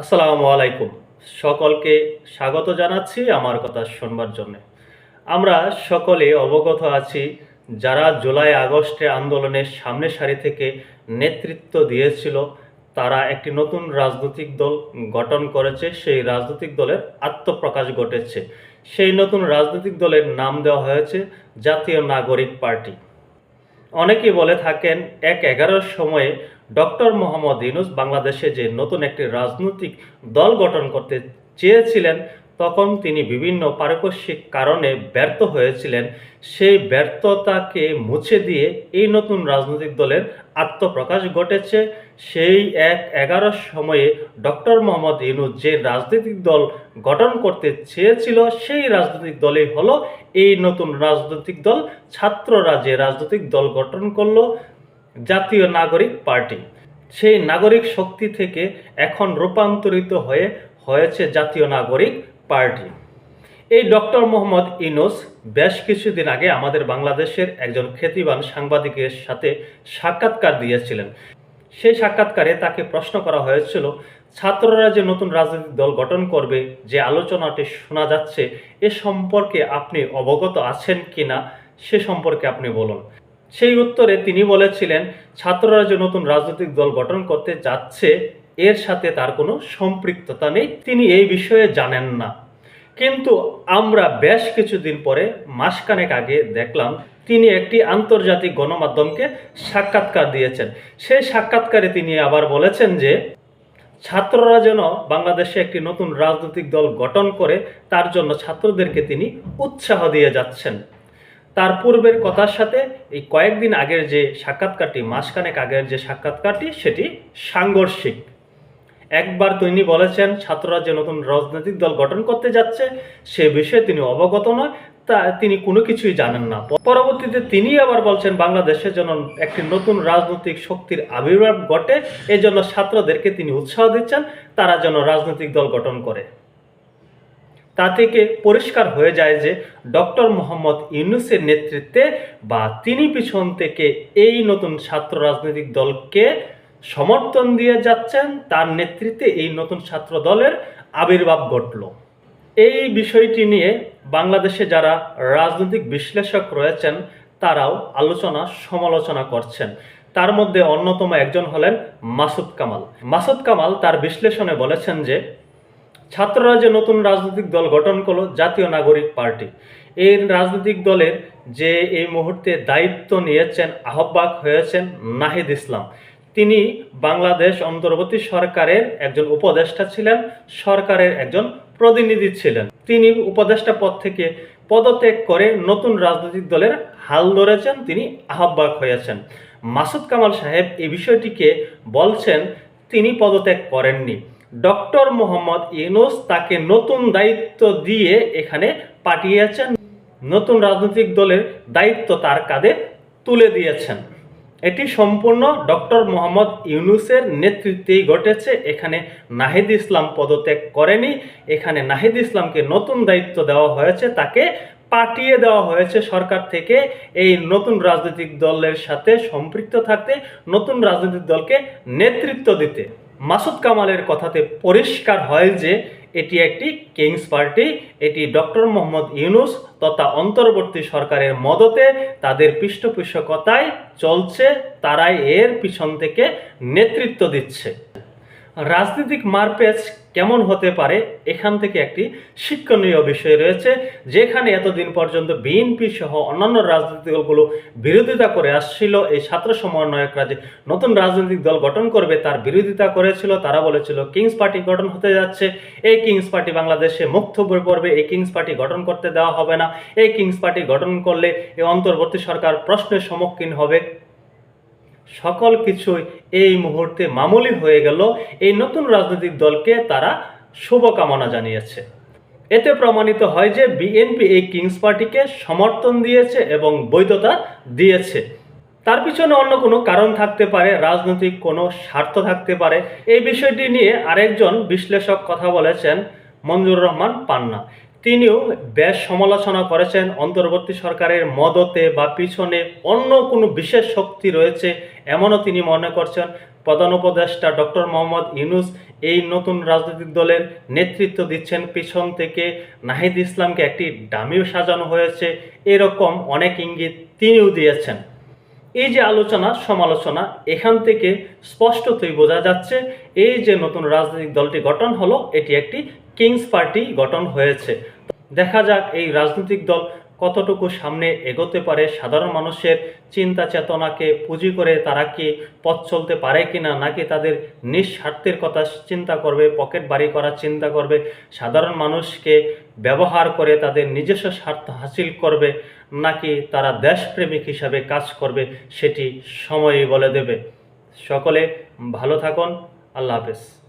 আসসালামু আলাইকুম। সকলকে স্বাগত জানাচ্ছি আমার কথা শুনবার জন্য। আমরা সকলে অবগত আছি, যারা জুলাই আগস্টে আন্দোলনের সামনে সারি থেকে নেতৃত্ব দিয়েছিল, তারা একটি নতুন রাজনৈতিক দল গঠন করেছে, সেই রাজনৈতিক দলের আত্মপ্রকাশ ঘটেছে। সেই নতুন রাজনৈতিক দলের নাম দেওয়া হয়েছে জাতীয় নাগরিক পার্টি। অনেকেই বলে থাকেন, এক এগারোর সময়ে ডক্টর মোহাম্মদ ইউনুস বাংলাদেশে যে নতুন একটি রাজনৈতিক দল গঠন করতে চেয়েছিলেন তখন তিনি বিভিন্ন পারিপার্শ্বিক কারণে ব্যর্থ হয়েছিলেন। সেই ব্যর্থতাকে মুছে দিয়ে এই নতুন রাজনৈতিক দলের আত্মপ্রকাশ ঘটেছে। সেই এক এগারোর সময়ে ডক্টর মোহাম্মদ ইউনুস যে রাজনৈতিক দল গঠন করতে চেয়েছিল, সেই রাজনৈতিক দলই হলো এই নতুন রাজনৈতিক দল। ছাত্ররা যে রাজনৈতিক দল গঠন করল, জাতীয় নাগরিক পার্টি। সেই নাগরিক শক্তি থেকে এখন রূপান্তরিত হয়ে হয়েছে জাতীয় নাগরিক পার্টি। এই ডক্টর মোহাম্মদ ইনোস বেশ কিছুদিন আগে আমাদের বাংলাদেশের একজন খ্যাতিবান সাংবাদিকের সাথে সাক্ষাৎকার দিয়েছিলেন। সেই সাক্ষাৎকারে তাকে প্রশ্ন করা হয়েছিল, ছাত্ররা যে নতুন রাজনৈতিক দল গঠন করবে, যে আলোচনাটি শোনা যাচ্ছে, এ সম্পর্কে আপনি অবগত আছেন কিনা, সে সম্পর্কে আপনি বলুন। সেই উত্তরে তিনি বলেছিলেন, ছাত্ররা যে নতুন রাজনৈতিক দল গঠন করতে যাচ্ছে এর সাথে তার কোনো সম্পৃক্ততা নেই। তিনি এই বিষয়ে জানেন না। কিন্তু আমরা বেশ কিছুদিন পরে মাসখানেক আগে দেখলাম, তিনি একটি আন্তর্জাতিক গণমাধ্যমকে সাক্ষাৎকার দিয়েছেন। সেই সাক্ষাৎকারে তিনি আবার বলেছেন যে, ছাত্ররা যেন বাংলাদেশে একটি নতুন রাজনৈতিক দল গঠন করে, তার জন্য ছাত্রদেরকে তিনি উৎসাহ দিয়ে যাচ্ছেন। তার পূর্বের কথার সাথে এই কয়েকদিন আগের যে সাক্ষাৎকারটি, মাসখানেক আগের যে সাক্ষাৎকারটি, সেটি সাংঘর্ষিক। একবার তিনি বলেছেন ছাত্ররা যে নতুন রাজনৈতিক দল গঠন করতে যাচ্ছে, সে বিষয়ে তিনি অবগত নয়, তা তিনি কোনো কিছুই জানেন না। পরবর্তীতে তিনি আবার বলছেন, বাংলাদেশে যেন একটি নতুন রাজনৈতিক শক্তির আবির্ভাব ঘটে এই জন্য ছাত্রদেরকে তিনি উৎসাহ দিচ্ছেন, তারা যেন রাজনৈতিক দল গঠন করে। তা থেকে পরিষ্কার হয়ে যায় যে, ডক্টর মোহাম্মদ ইউনুসের নেতৃত্বে বা তিনি পিছন থেকে এই নতুন ছাত্র রাজনৈতিক দলকে সমর্থন দিয়ে যাচ্ছেন, তার নেতৃত্বে এই নতুন ছাত্র দলের আবির্ভাব ঘটল। এই বিষয়টি নিয়ে বাংলাদেশে যারা রাজনৈতিক বিশ্লেষক রয়েছেন, তারাও আলোচনা, সমালোচনা করছেন। তার মধ্যে অন্যতম একজন হলেন মাসুদ কামাল। মাসুদ কামাল তার বিশ্লেষণে বলেছেন যে, ছাত্ররা যে নতুন রাজনৈতিক দল গঠন করল, জাতীয় নাগরিক পার্টি। এই রাজনৈতিক দলের যে এই মুহূর্তে দায়িত্ব নিয়েছেন, আহ্বায়ক হয়েছেন নাহিদ ইসলাম। তিনি বাংলাদেশ অন্তর্বর্তী সরকারের একজন উপদেষ্টা ছিলেন, সরকারের একজন প্রতিনিধি ছিলেন। তিনি উপদেষ্টা পদ থেকে পদত্যাগ করে নতুন রাজনৈতিক দলের হাল ধরেছেন, তিনি আহ্বায়ক হয়েছেন। মাসুদ কামাল সাহেব এই বিষয়টিকে বলছেন, তিনি পদত্যাগ করেননি। ডক্টর মোহাম্মদ ইউনুস তাকে নতুন দায়িত্ব দিয়ে এখানে পাঠিয়েছেন। নতুন রাজনৈতিক দলের দায়িত্ব তার কাঁধে তুলে দিয়েছেন। এটি সম্পূর্ণ ডক্টর মোহাম্মদ ইউনুসের নেতৃত্বেই ঘটেছে। এখানে নাহিদ ইসলাম পদত্যাগ করেনি। এখানে নাহিদ ইসলামকে নতুন দায়িত্ব দেওয়া হয়েছে, তাকে পাঠিয়ে দেওয়া হয়েছে সরকার থেকে। এই নতুন রাজনৈতিক দলের সাথে সম্পৃক্ত থাকতে, নতুন রাজনৈতিক দলকে নেতৃত্ব দিতে। মাসুদ কামালের কথাতে পরিষ্কার হয় যে এটি একটি কিংস পার্টি, এটি ডক্টর মোহাম্মদ ইউনুস তথা অন্তর্বর্তী সরকারের মদতে তাদের পৃষ্ঠপোষকতায় চলছে, তারাই এর পিছন থেকে নেতৃত্ব দিচ্ছে। রাজনৈতিক মারপেচ কেমন হতে পারে? এখান থেকে একটি শিক্ষণীয় বিষয় রয়েছে, যেখানে এতদিন পর্যন্ত বিএনপি সহ অন্যান্য রাজনৈতিক দলগুলো বিরোধিতা করে আসছিল। এই ছাত্র সমন্বয়করা যে নতুন রাজনৈতিক দল গঠন করবে, তার বিরোধিতা করেছিল। তারা বলেছিল, কিংস পার্টি গঠন হতে যাচ্ছে। এই কিংস পার্টি বাংলাদেশে মুক্ত হয়ে পড়বে। এই কিংস পার্টি গঠন করতে দেওয়া হবে না। এই কিংস পার্টি গঠন করলে এই অন্তর্বর্তী সরকার প্রশ্নের সম্মুখীন হবে। সকল কিছুই এই মুহূর্তে মামুলি হয়ে গেল। এই নতুন রাজনৈতিক দলকে তারা শুভকামনা জানিয়েছে। এতে প্রমাণিত হয় যে বিএনপি এই কিংস পার্টিকে সমর্থন দিয়েছে এবং বৈধতা দিয়েছে। তার পিছনে অন্য কোনো কারণ থাকতে পারে, রাজনৈতিক কোনো স্বার্থ থাকতে পারে। এই বিষয়টি নিয়ে আরেকজন বিশ্লেষক কথা বলেছেন মঞ্জুর রহমান পান্না। তিনিও বেশ সমালোচনা করেছেন, অন্তর্বর্তী সরকারের মদতে বা পিছনে অন্য কোনো বিশেষ শক্তি রয়েছে এমনও তিনি মনে করছেন। প্রধান উপদেষ্টা ডক্টর মোহাম্মদ ইউনুস এই নতুন রাজনৈতিক দলের নেতৃত্ব দিচ্ছেন। পিছন থেকে নাহিদ ইসলামকে একটি ডামিও সাজানো হয়েছে। এরকম অনেক ইঙ্গিত তিনিও দিয়েছেন। এই যে আলোচনা, সমালোচনা, এখান থেকে স্পষ্টতই বোঝা যাচ্ছে এই যে নতুন রাজনৈতিক দলটি গঠন হলো, এটি একটি কিংস পার্টি গঠন হয়েছে। দেখা যাক এই রাজনৈতিক দল কতটুকু সামনে এগোতে পারে সাধারণ মানুষের চিন্তা চেতনাকে পুঁজি করে তারা কি পথ চলতে পারে কি না নাকি তাদের নিঃস্বার্থের কথা চিন্তা করবে, পকেট বাড়ি করার চিন্তা করবে, সাধারণ মানুষকে ব্যবহার করে তাদের নিজস্ব স্বার্থ হাসিল করবে নাকি তারা দেশপ্রেমিক হিসাবে কাজ করবে সেটি সময়ই বলে দেবে। সকলে ভালো থাকুন, আল্লাহ হাফেজ।